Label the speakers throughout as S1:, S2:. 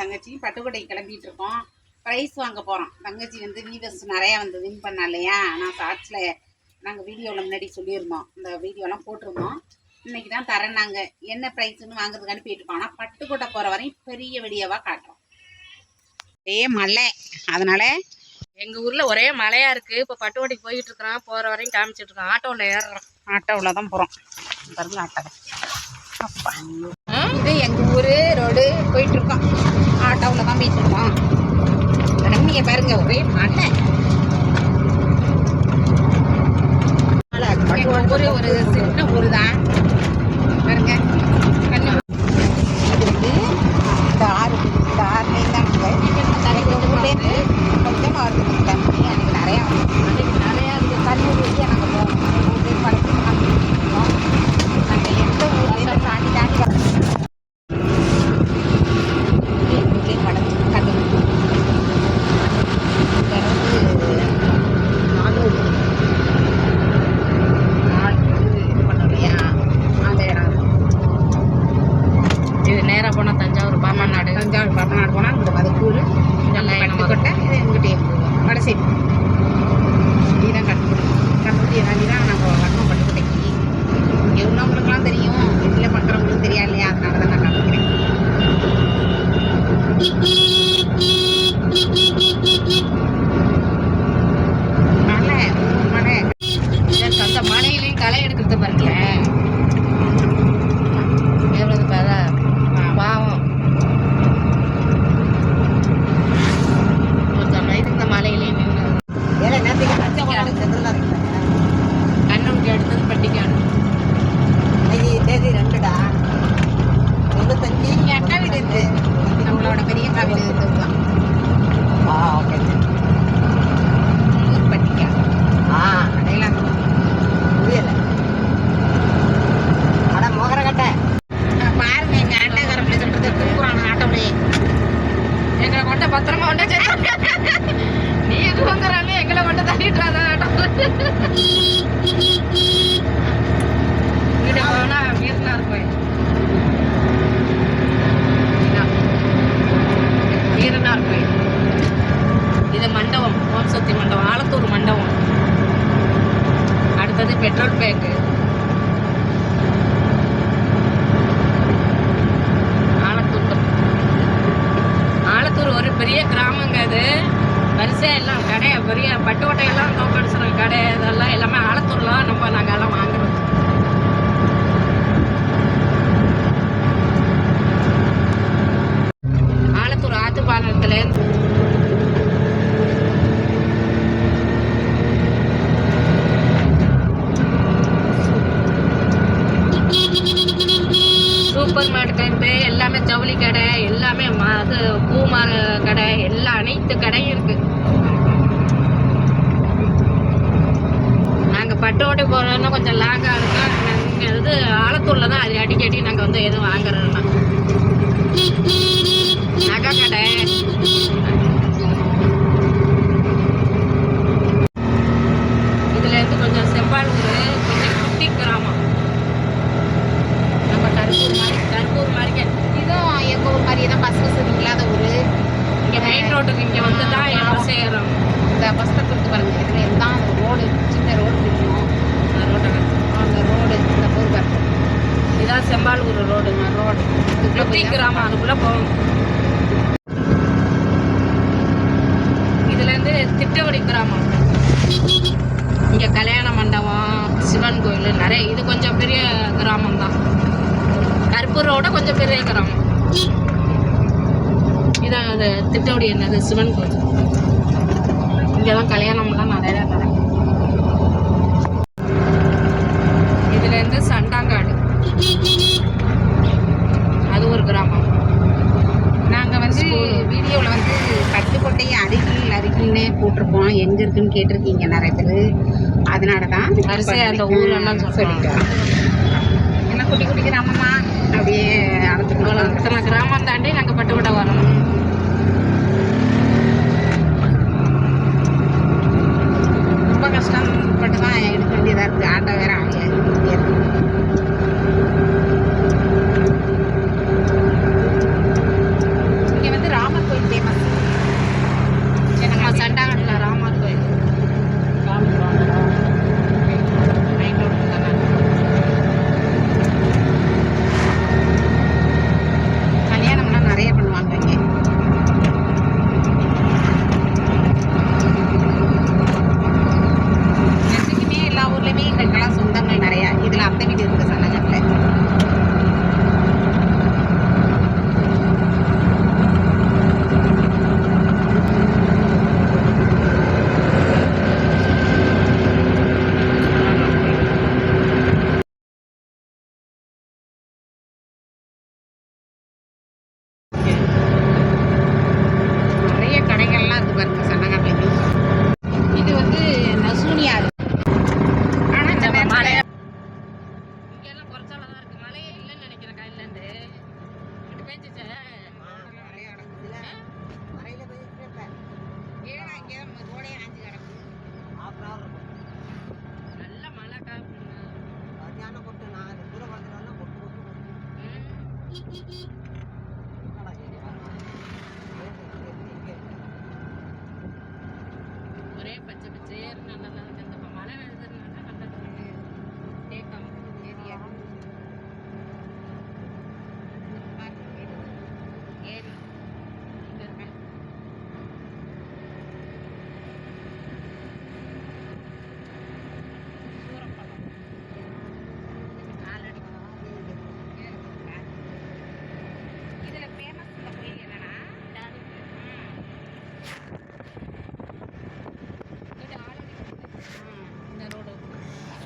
S1: தங்கச்சியும் பட்டுக்கடை கிளம்பிட்டு இருக்கோம். ப்ரைஸ் வாங்க போகிறோம் தங்கச்சி வந்து வீவர்ஸ் நிறையா வந்து வின் பண்ணா இல்லையா? நான் ஷார்ட்ஸில் நாங்கள் வீடியோவில் முன்னாடி சொல்லியிருந்தோம். இந்த வீடியோலாம் போட்டிருந்தோம். இன்னைக்கு தான் தரேன் நாங்கள் என்ன ப்ரைஸுன்னு வாங்குறதுக்கு அனுப்பிட்டு இருக்கோம் ஆனால் பட்டுக்கோட்டை போகிற வரையும் பெரிய வீடியோவாக காட்டுறோம். ஒரே மலை. அதனால
S2: எங்கள் ஊரில் ஒரே மழையாக இருக்குது இப்போ பட்டுக்கோட்டைக்கு போயிட்டு இருக்கிறோம். வரையும் காமிச்சிட்டு இருக்கோம். ஆட்டோல ஏறுறோம்.
S1: ஆட்டோவில் தான் போகிறோம் பாருங்க ஆட்டோ இது எங்கள் ஊர் ரோடு. போயிட்டுருக்கோம் ஆட்டோவில் தான் போயிட்டு இருக்கோம் நீங்கள் பாருங்க ஒரே எங்கள் ஊர் ஒரு சின்ன ஊர் தான் பாருங்க கண்ணு இது வந்து இந்த ஆறு இந்த ஆறுலேருந்து தான் ஊர்லேருந்து கொஞ்சமாக வருது தண்ணி எனக்கு நிறையா அன்றைக்கி நிறையா இருக்குது கண்ணூர் வழியாக நாங்கள் போவோம் எங்கள் ஊர்லேருந்து படத்துக்கு போவோம் நாங்கள் எந்த ஊர்லேருந்து தாண்டி தாண்டி வரோம் எங்கள் ஊர்லேருந்து படத்துக்கு கண்ணூர் பிறகு நானூறு நானூறு இது பண்ணோம் இல்லையா அந்த இடம்
S2: இது நேரா போனா தஞ்சாவூர் பாமநாடு
S1: தஞ்சாவூர் பரமநாடு போனால் இங்கிட்ட மதுக்கூர் பட்டுக்கோட்டை இது இங்கிட்டே வடை சைடு இதுதான் கட்டுப்படி கட்டுப்படியை தாண்டி தான் நம்ம வரணும் பட்டுக்கோட்டைக்கு இங்கே உள்ளவங்களுக்குலாம் தெரியும் வெளியில் பண்ணுறவங்களுக்கும் தெரியா இல்லையா அதனால தான் நான் காமிக்கிறேன் மலை ஒரு மலை
S2: எனக்கு அந்த மலையிலையும் களை எடுக்கிறது பாருங்களேன் எவ்வளவு பேரா பாவம் கொஞ்சம் நைட்டு இந்த மலையிலையும் நின்று
S1: வேலை நேரத்துக்கு பச்சை மலை சென்றுலாம் இருக்கிறேன்
S2: கண்ணூருக்கு அடுத்தது பட்டிக்காடு
S1: இன்னைக்கு தேதி ரெண்டுடா தொண்ணூத்தஞ்சு இங்கே அக்கா வீடு இருக்கு நம்மளோட பெரியப்பா வீடு இருக்குதான் ஆ ஓகே ஊர் பட்டிக்கா ஆ அடையலாம் புரியல அட மோகர கட்டை பாருங்க எங்க ஆட்டோக்கார பிள்ளை சொல்றது தூக்குறான் ஆட்டோவிலேயே
S2: எங்களை கொண்ட பத்திரமா கொண்டு சேர்த்து நீ எது வந்துடுறாங்க எங்களை கொண்டு தள்ளிட்டுறாத இங்கிட்ட போனா வீரனார் கோயில் வீரனார் கோயில் இது மண்டபம் ஓம் சக்தி மண்டபம் ஆலத்தூர் மண்டபம். அடுத்தது பெட்ரோல் பேங்க்கு ஆலத்தூர் ஆலத்தூர் ஒரு பெரிய கிராமங்க அது வரிசையா எல்லாம் கடை பெரிய பட்டுக்கோட்டையெல்லாம் தோக்கடிச்சிடும் கடை இதெல்லாம் எல்லாமே ஆலத்தூர்லாம் நம்ம நாங்கள் எல்லாம் வாங்குறோம். ஆலத்தூர் ஆற்று பாலத்தில் சூப்பர் மார்க்கெட்டு எல்லாமே ஜவுளி கடை எல்லாமே ம- அது பூமா கடை எல்லா அனைத்து கடையும் இருக்குது பட்டோட்டை போகிறோன்னா கொஞ்சம் லாங்காக இருக்கும் நாங்கள் இது ஆலத்தூரில் தான் அது அடிக்கடி நாங்கள் வந்து எதுவும் வாங்குறோம்னா நகை கடை. இதுல இருந்து கொஞ்சம் செவ்வாழ் ஊர் கொஞ்சம் குட்டி கிராமம் நம்ம கருப்பூர் மாதிரி கருப்பூர் மார்க்கெட்
S1: இதுவும் எங்க ஊர் மாதிரியே தான் பஸ் வசதி இல்லாத ஊர்
S2: இங்க மெயின் ரோட்டுக்கு இங்க வந்து தான் எல்லாம் செய்யறோம்
S1: இந்த பஸ் ஸ்டாப் இருக்கு பாருங்க இதுல எல்லாம் அந்த ரோடு சின்ன ரோடு இருக்கும்
S2: அந்த ரோட்டை
S1: அந்த ரோடு இந்த ஊர் பாருங்க
S2: இதான் செம்பாலூர் ரோடு
S1: ரோடு
S2: குட்டி கிராமம் அதுக்குள்ள போகும் இதுல இருந்து திட்டவடி கிராமம் இங்க கல்யாண மண்டபம் சிவன் கோயில் நிறைய இது கொஞ்சம் பெரிய கிராமம் தான். கருப்பூரோட கொஞ்சம் பெரிய கிராமம். இதான் அது திட்டவடி என்னது சிவன் கோயில். இங்கதான் கல்யாணம்லாம் நிறைய நடக்கும் இதுல இருந்து சண்டாங்காடு. அது ஒரு கிராமம்.
S1: நாங்க வந்து வீடியோல வந்து பட்டுக்கோட்டை அருகில் அருகில்னே போட்டிருப்போம் எங்க இருக்குன்னு கேட்டிருக்கீங்க நிறைய பேர். அதனால தான்
S2: வரிசையா அந்த ஊரெல்லாம்.
S1: சொல்லிட்டோம் என்ன குட்டி குட்டி கிராமமா அப்படியே அழைச்சிட்டு
S2: இத்தனை கிராமம் தாண்டி நாங்கள் பட்டுக்கோட்டை வரணும்
S1: ரொம்ப கஷ்டப்பட்டு தான் எடுக்க வேண்டியதாக இருக்குது ஆட்டோ வேற ஆகல
S2: Mm-hmm.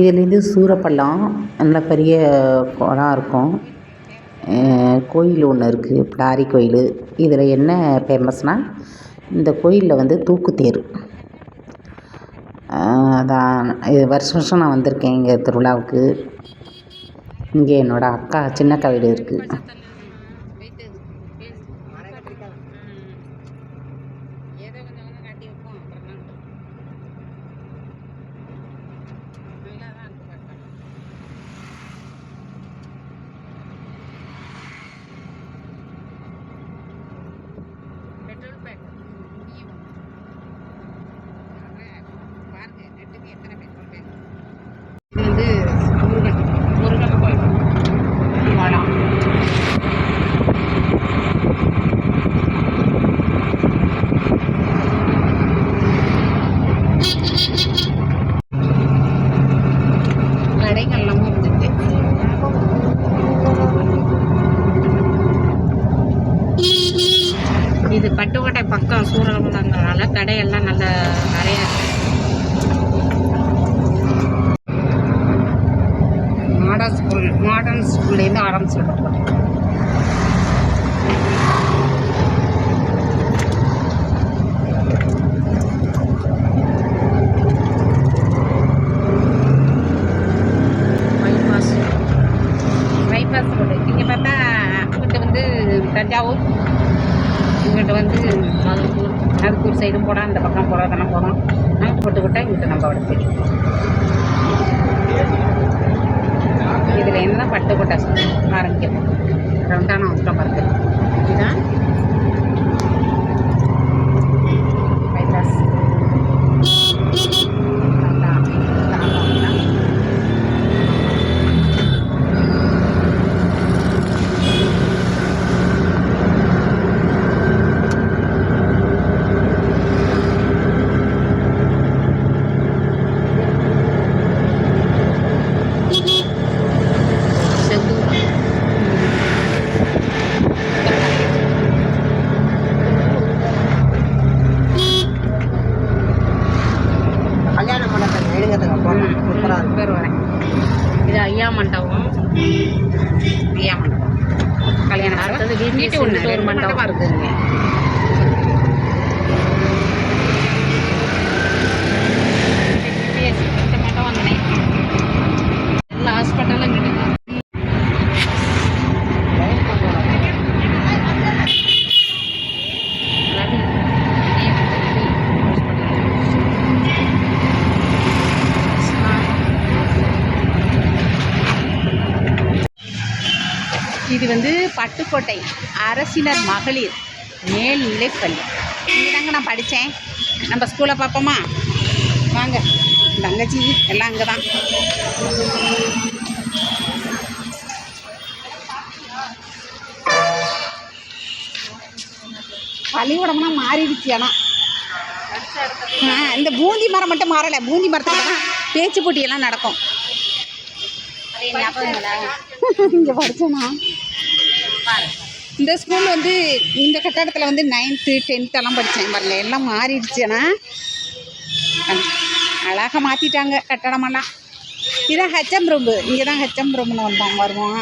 S3: இதுலேருந்து சூரப்பள்ளம் நல்ல பெரிய குளம் இருக்கும். கோயில் ஒன்று இருக்குது பிடாரி கோயில். இதில் என்ன ஃபேமஸ்னால் இந்த கோயிலில் வந்து தூக்குத்தேர் அதான் இது வருஷம் வருஷம் நான் வந்திருக்கேன் இங்கே திருவிழாவுக்கு. இங்கே என்னோடய அக்கா சின்னக்கா வீடு இருக்குது
S1: வெயிட் மழை கட்டிருக்காது ஏதோ கொஞ்சம் கொஞ்சம் கட்டி வைப்போம் அப்புறம் தான் நல்லா தான் இருக்கு பார்க்கலாம்
S2: பெட்ரோல் பேக்
S1: முடியும் பாருங்க நெட்டுக்கு எத்தனை பெட்ரோல் பேங்க் இது வந்து முருகன்
S2: முருகன் கோயில்
S1: வளம் கடைகள்லாம் இருந்துட்டு
S2: இது பட்டுக்கோட்டை பக்கம் சூரலங்குளங்கிறனால கடையெல்லாம் நல்ல நிறைய இருக்கு.
S1: மாடர்ன் ஸ்கூல் மாடர்ன் ஸ்கூல்லேருந்து ஆரம்பிச்சிருக்கோம்
S2: பைபாஸ்
S1: பைபாஸ் ரோடு இங்கே பார்த்தா அங்கிட்ட வந்து தஞ்சாவூர் இங்கிட்ட வந்து
S2: மதுக்கூர்
S1: மதுக்கூர் சைடும் போனால் அந்த பக்கம் போகிறதெல்லாம் போகிறோம் அங்கிட்டு போட்டு விட்டா இங்கிட்ட நம்ம வட சரி இதில் என்ன பட்டுக்கோட்டை ஆரம்பிக்கும் ரெண்டான வந்துட்டோம் பாருங்க இதுதான் பைபாஸ் அதான், அதான், அதான்.
S2: செந்தூர்
S3: கல்யாண மண்டபத்தில் எழுங்கிறதுக்கு
S1: சூப்பராக பேர் வரேன்
S2: இது ஐயா மண்டபம்
S1: பிரியா மண்டபம் கல்யாண
S2: அடுத்தது
S1: மண்டபம்
S2: வீட்டு
S1: ஒன்று
S2: ஒரு
S1: இருக்குதுங்க இந்த மண்டபம் வந்தனே
S2: எல்லா ஹாஸ்பிட்டலும் கிடைக்கும்
S1: இது வந்து பட்டுக்கோட்டை அரசினர் மகளிர் மேல்நிலைப்பள்ளி. இங்கே தாங்க நான் படித்தேன் நம்ம ஸ்கூலை பார்ப்போமா? வாங்க. தங்கச்சி எல்லாம் அங்கே தான் பள்ளிக்கூடம்னா மாறிடுச்சு ஆனால் இந்த பூந்தி மரம் மட்டும் மாறலை. பூந்தி மரத்தில் தான் பேச்சு போட்டியெல்லாம் நடக்கும் இங்கே படித்தேனா இந்த ஸ்கூல் வந்து இந்த கட்டடத்தில் வந்து நைன்த்து டென்த்தெல்லாம் படித்தேன் பாருங்க. எல்லாம் மாறிடுச்சுன்னா அழகாக மாற்றிட்டாங்க கட்டடமெல்லாம். இதான் ஹெச்எம் ரூம்பு இங்கே தான் ஹெச்எம் ரூம்னு வந்தோம் வருவோம்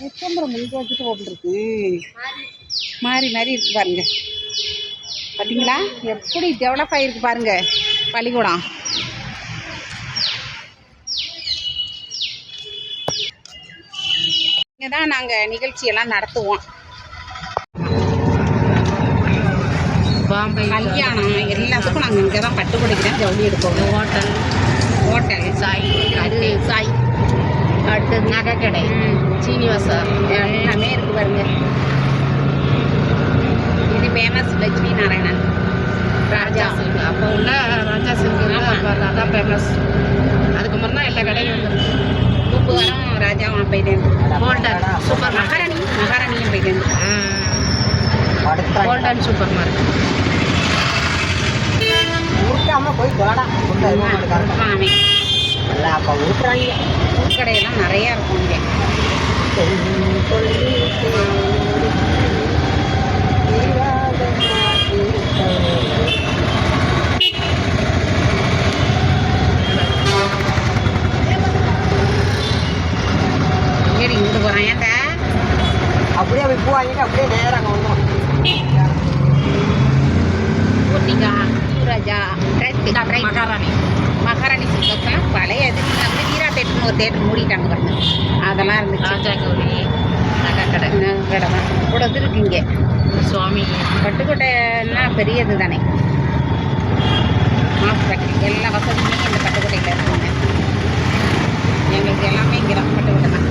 S1: ஹெச்எம் ரூம் இங்கே வச்சுட்டு போட்டுருக்கு. மாறி மாறி இருக்கு பாருங்க. பார்த்தீங்களா எப்படி டெவலப் ஆகிருக்கு பாருங்க பள்ளிக்கூடம். இங்கே தான் நாங்கள் நிகழ்ச்சியெல்லாம் நடத்துவோம்.
S2: பாம்பே
S1: கல்யாணம் எல்லாத்துக்கும் நாங்கள் இங்கே தான் பட்டு கொடுக்கிறேன் ஜவுளி எடுப்போம்.
S2: ஹோட்டல்.
S1: ஹோட்டல்.
S2: சாய்
S1: அது சாய். அடுத்தது நகை கடை
S2: சீனிவாசா.
S1: எல்லாமே இருக்கு பாருங்க. இது ஃபேமஸ் லட்சுமி நாராயணன்.
S2: ராஜா. சில்க் அப்போ உள்ள ராஜா சில்க் அதான் ஃபேமஸ் அதுக்கு முன்னே எல்லா கடையும் வந்துருக்கு
S1: பூப்புவரம் ராஜாவும் போயிட்டேன்
S2: கோல்டன் சூப்பர்
S1: மகாராணி மகாராணியும் போயிட்டேன்
S2: கோல்டன் சூப்பர் மார்க்கெட்
S4: ஊட்டாம போய்
S1: அவன்
S4: நல்லா அப்ப ஊட்டுறாங்க
S1: பூக்கடையெல்லாம் நிறையா இருக்கும் இங்கே.
S4: அப்படியே போய் பூ வாங்கிட்டு அப்படியே நேரம் அங்கே
S1: ரைட்
S2: மகாராணி.
S1: மகாராணி சில்கஸ்லாம் பழைய இது. வந்து வீரா தேட்டர்னு ஒரு தேட்டர் மூடிட்டாங்க பாருங்க. அதெல்லாம் இருந்துச்சு.
S2: ராஜா கௌரி நகை கடை
S1: இன்னும் கடை தான் கூட இது இருக்கு இங்கே.
S2: சுவாமி.
S1: பட்டுக்கோட்டைன்னா பெரியது தானே. ஹாஸ்பிட்டல் எல்லா வசதியுமே இந்த பட்டுக்கோட்டையில் இருக்குங்க. எங்களுக்கு எல்லாமே இங்கே தான் பட்டுக்கோட்டை தான்.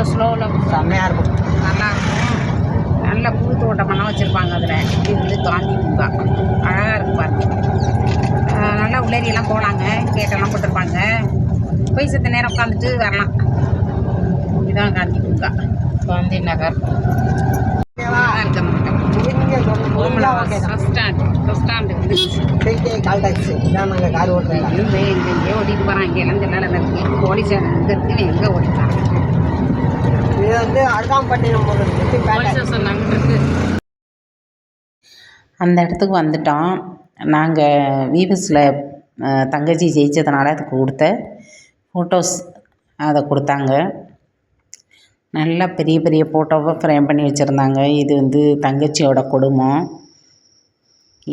S2: கொஞ்சம் ஸ்லோவில்
S4: செம்மையா இருக்கும்
S1: நல்லா இருக்கும் நல்ல பூ தோட்டமெல்லாம் வச்சுருப்பாங்க அதில் இது வந்து காந்தி அழகாக இருக்கு பாருங்க நல்லா உள்ளேரியெல்லாம் போகலாங்க கேட்டெல்லாம் போட்டிருப்பாங்க போய் செத்த நேரம் உட்காந்துட்டு வரலாம் இதுதான் காந்தி பூங்கா
S2: காந்தி நகர்
S1: நல்லா போகிறான் இங்கே எல்லாம் நல்லா இருக்கு போலீஸ் எங்கே ஓட்டிட்டாங்க
S4: இது வந்து அருகாம்பட்டினம்
S3: அந்த இடத்துக்கு வந்துட்டோம். நாங்கள் வீவஸில் தங்கச்சி ஜெயிச்சதுனால அதுக்கு கொடுத்த ஃபோட்டோஸ் அதை கொடுத்தாங்க. நல்லா பெரிய பெரிய ஃபோட்டோவை ஃப்ரேம் பண்ணி வச்சுருந்தாங்க. இது வந்து தங்கச்சியோட குடும்பம்.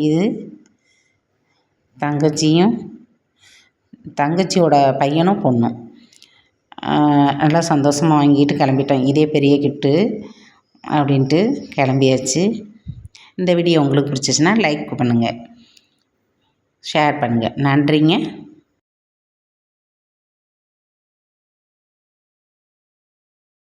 S3: இது தங்கச்சியும் தங்கச்சியோட பையனும் பொண்ணும். நல்லா சந்தோஷமாக வாங்கிட்டு கிளம்பிட்டோம் இதே பெரிய கிஃப்ட்டு அப்படின்ட்டு கிளம்பியாச்சு. இந்த வீடியோ உங்களுக்கு பிடிச்சிச்சின்னா லைக் பண்ணுங்கள் ஷேர் பண்ணுங்கள் நன்றிங்க.